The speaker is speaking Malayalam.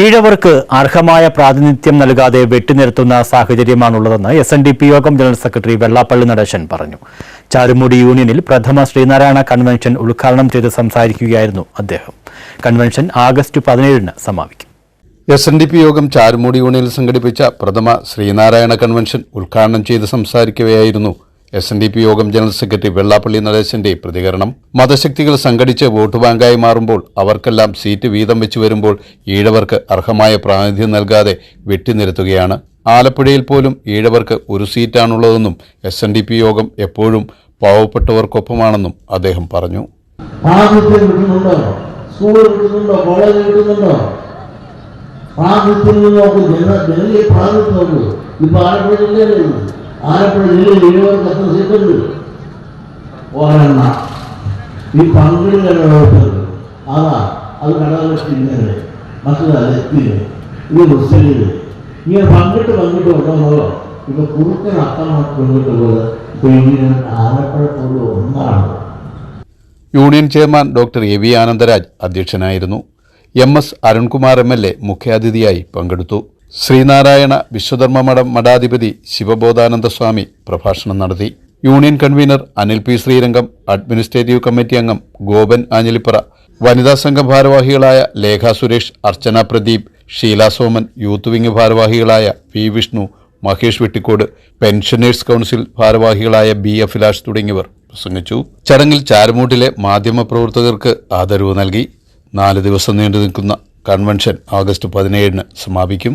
ഈഴവർക്ക് അർഹമായ പ്രാതിനിധ്യം നൽകാതെ വെട്ടിനിർത്തുന്ന സാഹചര്യമാണുള്ളതെന്ന് എസ് എൻ ഡി പി യോഗം ജനറൽ സെക്രട്ടറി വെള്ളാപ്പള്ളി നടേശൻ പറഞ്ഞു. ചാരുമുടി യൂണിയനിൽ പ്രഥമ ശ്രീനാരായണ കൺവെൻഷൻ ഉദ്ഘാടനം ചെയ്ത് സംസാരിക്കുകയായിരുന്നു അദ്ദേഹം. കൺവെൻഷൻ ആഗസ്റ്റ് പതിനേഴിന് സമാപിക്കും. എസ് എൻ ഡി പി യോഗം ചാരുമൂടി യൂണിയനിൽ സംഘടിപ്പിച്ച പ്രഥമ ശ്രീനാരായണ കൺവെൻഷൻ ഉദ്ഘാടനം ചെയ്ത് സംസാരിക്കവെയായിരുന്നു എസ് എൻ ഡി പി യോഗം ജനറൽ സെക്രട്ടറി വെള്ളാപ്പള്ളി നടേശന്റെ പ്രതികരണം. മതശക്തികൾ സംഘടിച്ച് വോട്ട് ബാങ്കായി മാറുമ്പോൾ അവർക്കെല്ലാം സീറ്റ് വീതം വെച്ചു വരുമ്പോൾ ഈഴവർക്ക് അർഹമായ പ്രാതിനിധ്യം നൽകാതെ വെട്ടിനിരത്തുകയാണ്. ആലപ്പുഴയിൽ പോലും ഈഴവർക്ക് ഒരു സീറ്റാണുള്ളതെന്നും എസ് എൻ ഡി പി യോഗം എപ്പോഴും പാവപ്പെട്ടവർക്കൊപ്പമാണെന്നും അദ്ദേഹം പറഞ്ഞു. ഇപ്പൊ ആലപ്പുഴ ജില്ലയിലേ ഉള്ളൂ. ആലപ്പുഴ ജില്ലയിൽ ഇരുപത് എത്ര സീറ്റുണ്ട്. ഒരെണ്ണ ഈ പങ്കിടുന്ന വ്യവസ്ഥകൾ അതാ അത് കടകലക്ഷ്മി ഇങ്ങനെ മറ്റത് അലത്തിൽ ഇത് മുസ്ലിമിൽ. ഇങ്ങനെ പങ്കിട്ട് പങ്കിട്ട് ഇപ്പൊ കുറുക്കൻ അത്തമാക്കി പങ്കിട്ട് പോലെ ഇങ്ങനെ ആലപ്പുഴ ഒന്നാണ്. Union chairman doctor A V Anandaraj അധ്യക്ഷനായിരുന്നു. M S Arunkumar M L A മുഖ്യാതിഥിയായി പങ്കെടുത്തു. ശ്രീനാരായണ വിശ്വധർമ്മ മഠം മഠാധിപതി ശിവബോധാനന്ദ സ്വാമി പ്രഭാഷണം നടത്തി. Union convener Anil P Sreerangam administrative committee അംഗം ഗോപൻ ആഞ്ഞലിപ്പറ വനിതാ സംഘം ഭാരവാഹികളായ ലേഖ സുരേഷ് അർച്ചന പ്രദീപ് ഷീല സോമൻ യൂത്ത് വിംഗ് ഭാരവാഹികളായ P Vishnu Mahesh Vettikode pensioners council ഭാരവാഹികളായ ബി അഭിലാഷ് തുടങ്ങിയവർ പ്രസംഗിച്ചു. ചടങ്ങിൽ ചാരമൂട്ടിലെ മാധ്യമപ്രവർത്തകർക്ക് ആദരവ് നൽകി. നാല് ദിവസം നീണ്ടു നിൽക്കുന്ന കൺവെൻഷൻ ആഗസ്റ്റ് പതിനേഴിന് സമാപിക്കും.